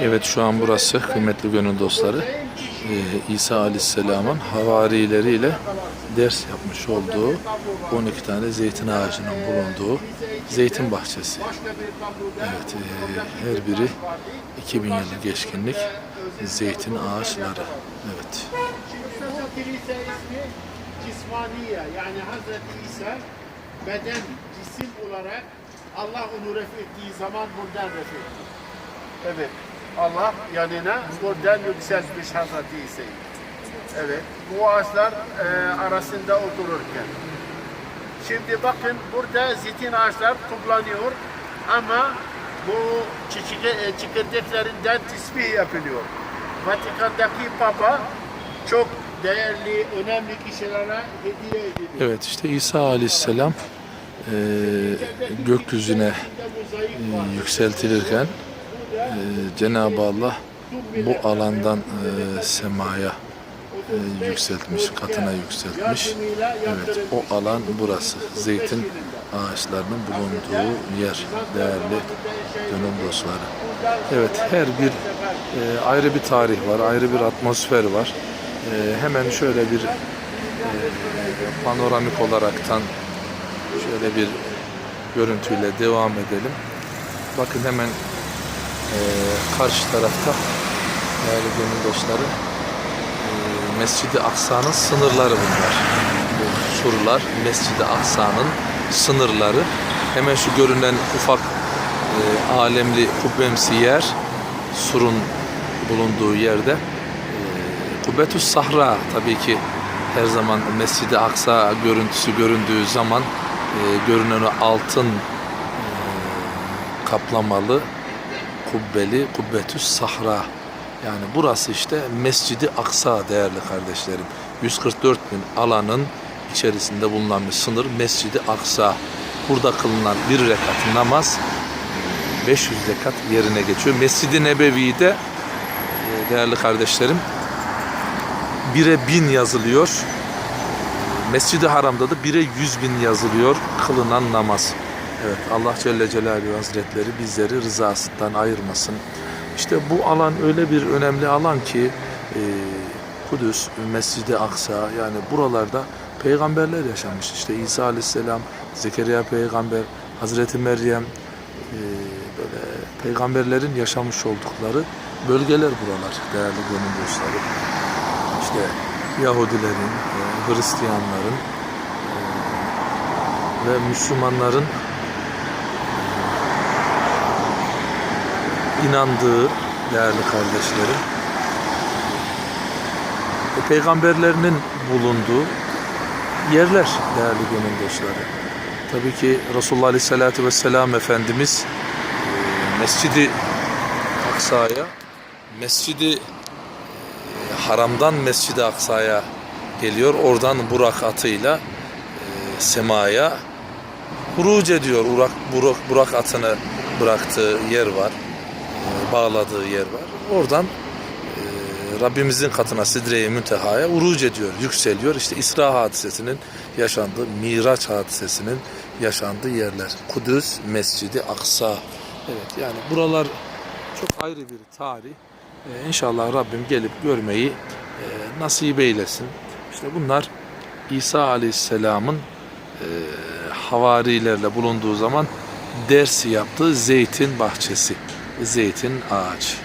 Evet şu an burası kıymetli gönül dostları. Ee, İsa Aleyhisselam'ın havarileriyle ders yapmış olduğu 12 tane zeytin ağacının bulunduğu zeytin bahçesi. Evet e, her biri 2000 yıllık geçkinlik zeytin ağaçları. Evet. Cismaniye yani Hazreti İsa beden, cisim olarak Allah onu ref zaman buradan ref. Evet. Allah yanına buradan yükseltmiş Hazreti İsa'yı. Evet. Bu ağaçlar e, arasında otururken. Şimdi bakın burada zeytin ağaçlar toplanıyor ama bu çiçek, e, çekirdeklerinden tesbih yapılıyor. Vatikan'daki Papa çok değerli, önemli kişilere hediye ediliyor. Evet işte İsa Aleyhisselam e, gökyüzüne e, yükseltilirken e, Cenab-ı Allah bu alandan e, semaya e, yükseltmiş, katına yükseltmiş. Evet, o alan burası. Zeytin ağaçlarının bulunduğu yer, değerli gönül dostları. Evet, her bir e, ayrı bir tarih var, ayrı bir atmosfer var. E, hemen şöyle bir e, panoramik olaraktan şöyle bir görüntüyle devam edelim. Bakın hemen e, karşı tarafta değerli gönül dostları e, Mescid-i Aksa'nın sınırları bunlar. Bu surlar Mescid-i Aksa'nın sınırları. Hemen şu görünen ufak e, alemli kubbemsi yer surun bulunduğu yerde e, Kubbetüs Sahra tabii ki her zaman Mescid-i Aksa görüntüsü göründüğü zaman e, görünen o altın e, kaplamalı kubbeli Kubbetüs Sahra yani burası işte Mescid-i Aksa değerli kardeşlerim. 144 bin alanın içerisinde bulunan bir sınır Mescid-i Aksa. Burada kılınan bir rekat namaz 500 rekat yerine geçiyor. Mescid-i Nebevi'de e, değerli kardeşlerim 1'e 1000 yazılıyor. Mescid-i Haram'da da 1'e 100 bin yazılıyor kılınan namaz. Evet Allah Celle Celaluhu Hazretleri bizleri rızasından ayırmasın. İşte bu alan öyle bir önemli alan ki e, Kudüs, Mescid-i Aksa yani buralarda peygamberler yaşamış. İşte İsa Aleyhisselam, Zekeriya peygamber, Hazreti Meryem e, böyle peygamberlerin yaşamış oldukları bölgeler buralar değerli gönül dostları. İşte Yahudilerin, e, Hristiyanların e, ve Müslümanların inandığı değerli kardeşlerim e, peygamberlerinin bulunduğu yerler değerli gönül dostları. Tabii ki Resulullah Aleyhisselatü Vesselam Efendimiz e, Mescidi Aksa'ya Mescidi e, Haram'dan Mescid-i Aksa'ya geliyor. Oradan Burak atıyla e, semaya huruc ediyor. Burak, Burak, Burak atını bıraktığı yer var. Bağladığı yer var. Oradan e, Rabbimizin katına Sidre-i Münteha'ya uruc ediyor, yükseliyor. İşte İsra hadisesinin yaşandığı, Miraç hadisesinin yaşandığı yerler. Kudüs, Mescidi Aksa. Evet yani buralar çok ayrı bir tarih. Ee, inşallah Rabbim gelip görmeyi e, nasip eylesin. İşte bunlar İsa Aleyhisselam'ın e, havarilerle bulunduğu zaman dersi yaptığı zeytin bahçesi, zeytin ağacı.